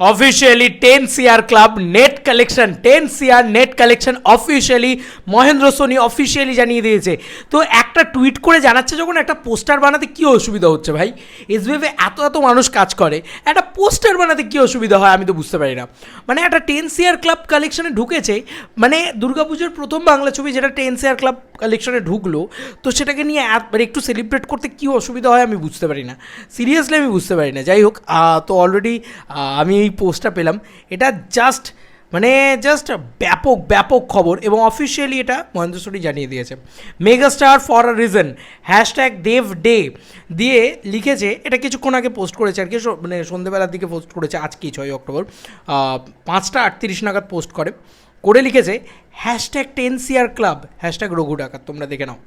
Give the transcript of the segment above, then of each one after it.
Officially ten CR club net collection ten CR net collection officially Mahendra Soni officially জানিয়ে দিয়েছে। তো একটা tweet করে জানাচ্ছে যখন, একটা পোস্টার বানাতে কী অসুবিধা হচ্ছে ভাই? এসবিএফে এত এত মানুষ কাজ করে। একটা পোস্টার বানাতে কী অসুবিধা হয় আমি তো বুঝতে পারি না। মানে একটা টেন সিআর ক্লাব কালেকশনে ঢুকেছে মানে দুর্গাপুজোর প্রথম বাংলা ছবি যেটা টেন সিআর ক্লাব কালেকশনে ঢুকলো, তো সেটাকে নিয়ে মানে একটু সেলিব্রেট করতে কী অসুবিধা হয় আমি বুঝতে পারি না। সিরিয়াসলি আমি বুঝতে পারি না। যাই হোক তো অলরেডি আমি এই পোস্টটা পেলাম। এটা জাস্ট মানে জাস্ট ব্যাপক ব্যাপক খবর এবং অফিসিয়ালি এটা মহেন্দ্র সোনি জানিয়ে দিয়েছে। Megastar for a reason hashtag Dev day দিয়ে লিখেছে, এটা কিছুক্ষণ আগে পোস্ট করেছে আর কি মানে সন্ধ্যেবেলার দিকে পোস্ট করেছে আজকেই ছয় অক্টোবর পাঁচটা আটত্রিশ নাগাদ পোস্ট করে। করে লিখেছে hashtag ten CR club hashtag Raghu Dakat, তোমরা দেখে নাও।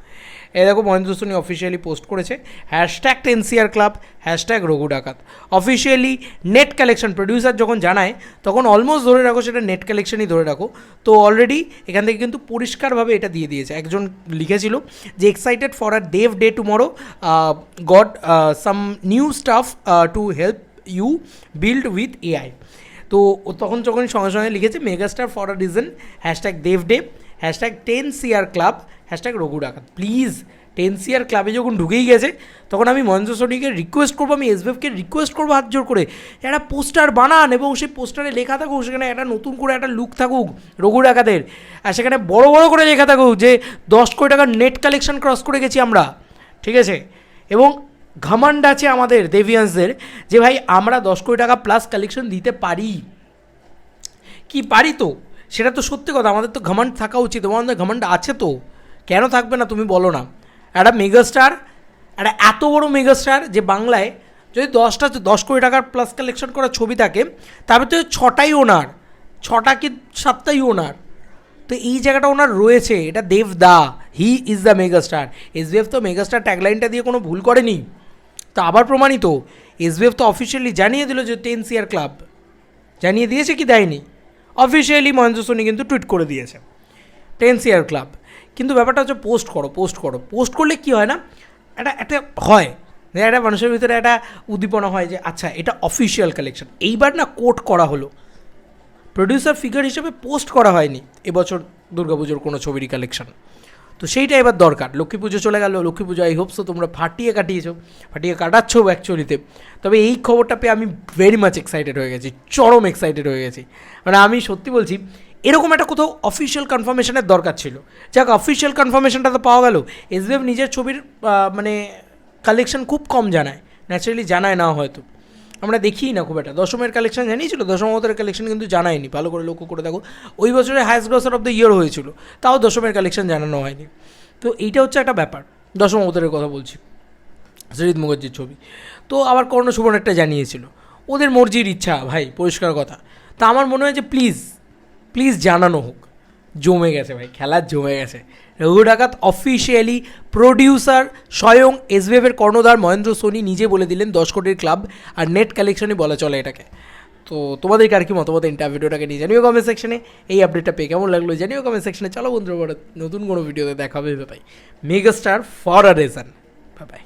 এই দেখো মহেন্দ্র সোনি অফিসিয়ালি পোস্ট করেছে। Hashtag ten CR club hashtag Raghu Dakat. Officially net collection producer যখন জানায়, তখন অলমোস্ট ধরে রাখো সেটা নেট কালেকশনই ধরে রাখো। তো অলরেডি এখান থেকে কিন্তু পরিষ্কারভাবে এটা দিয়ে দিয়েছে। একজন লিখেছিল যে excited for a dev day tomorrow got some new stuff to help you build with AI তো তখন যখন সঙ্গে সঙ্গে লিখেছে megastar for a reason hashtag Dev day hashtag ten CR club hashtag Raghu Dakat. Please ten CR ক্লাবে যখন ঢুকেই গেছে, তখন আমি মহেন্দ্র সোনিকে রিকোয়েস্ট করব, আমি এসবিএফকে রিকোয়েস্ট করব হাত জোর করে। একটা পোস্টার বানান এবং সেই পোস্টারে লেখা থাকুক, সেখানে একটা নতুন করে একটা লুক থাকুক রঘু ডাকাতের। আর সেখানে বড় বড় করে লেখা থাকুক যে, দশ কোটি টাকার নেট কালেকশন ক্রস করে গেছি আমরা। ঠিক আছে? এবং ঘামান্ড আছে আমাদের দেভিয়ান্সদের যে, ভাই, আমরা দশ কোটি টাকা প্লাস কালেকশন দিতে পারি। কি পারি তো? সেটা তো সত্যি কথা, আমাদের তো ঘমান্ড থাকা উচিত আমাদের ঘমান্ড আছে তো? কেন থাকবে না তুমি বলো না। একটা মেগাস্টার একটা এত বড় মেগাস্টার যে বাংলায় যদি দশটা, দশ কোটি টাকার প্লাস কালেকশন করা ছবি থাকে তবে তো ছটাই ওনার, ছটা কি সাতটাই ওনার। তো এই জায়গাটা ওনার রয়েছে, এটা Dev da he is the megastar SBF তো মেগাস্টার ট্যাগলাইনটা দিয়ে কোনো ভুল করেনি। তো আবার প্রমাণিত এসবিএফ তো অফিসিয়ালি জানিয়ে দিল যে টেন সিআর ক্লাব জানিয়ে দিয়েছে কি দেয়নি। অফিসিয়ালি মহেন্দ্র সোনি কিন্তু টুইট করে দিয়েছে টেন সিআর ক্লাব কিন্তু ব্যাপারটা হচ্ছে পোস্ট করো পোস্ট করো। পোস্ট করলে কি হয় না? একটা একটা হয় একটা মানুষের ভিতরে একটা উদ্দীপনা হয় যে আচ্ছা এটা অফিসিয়াল কালেকশন এইবার না কোট করা হলো। প্রডিউসার ফিগার হিসেবে পোস্ট করা হয়নি। এবছর দুর্গাপুজোর কোনো ছবিরই কালেকশন তো সেইটা এবার দরকার। লক্ষ্মী পুজো চলে গেল, লক্ষ্মী পুজো আই হোপসো তোমরা ফাটিয়ে কাটিয়েছো, ফাটিয়ে কাটাচ্ছ অ্যাকচুয়ালিতে তবে এই খবরটা পেয়ে আমি ভেরি মাচ এক্সাইটেড হয়ে গেছি, চরম এক্সাইটেড হয়ে গেছি। মানে আমি সত্যি বলছি, এরকম একটা কোথাও অফিসিয়াল কনফার্মেশনের দরকার ছিল। যাক অফিসিয়াল কনফার্মেশনটা তো পাওয়া গেল। এসবিএফ নিজের ছবির মানে কালেকশন খুব কম জানায়। ন্যাচারালি জানায় না হয়তো। আমরা দেখিই না খুব একটা। দশমের কালেকশন জানিয়েছিল? দশম অবতারের কালেকশন কিন্তু জানায়নি। ভালো করে লক্ষ্য করে দেখো, ওই বছরে highest grosser of the year হয়েছিল। তাও দশমের কালেকশন জানানো হয়নি। তো এইটা হচ্ছে একটা ব্যাপার। দশম অবতারের কথা বলছি সরিত মুখার্জির ছবি। তো আবার কর্ণ সুবর্ণ একটা জানিয়েছিল। ওদের মর্জির ইচ্ছা, ভাই, পরিষ্কার কথা। তা আমার মনে হয় যে প্লিজ প্লিজ জানানো হোক। জমে গেছে ভাই, খেলা জমে গেছে। রঘু ডাকাত অফিসিয়ালি প্রডিউসার স্বয়ং এসবিএফের কর্ণধার মহেন্দ্র সোনি নিজে বলে দিলেন দশ কোটির ক্লাব আর নেট কালেকশনই বলা চলে এটাকে। তো তোমাদেরকে আর কি মতামত ইন্টারভিউটাকে নিয়ে জানিও কমেন্ট সেকশনে এই আপডেটটা পেয়ে কেমন লাগল জানিও কমেন্ট সেকশনে চলো বন্ধুরা নতুন কোনো ভিডিওতে দেখাবে ভাই megastar for a reason by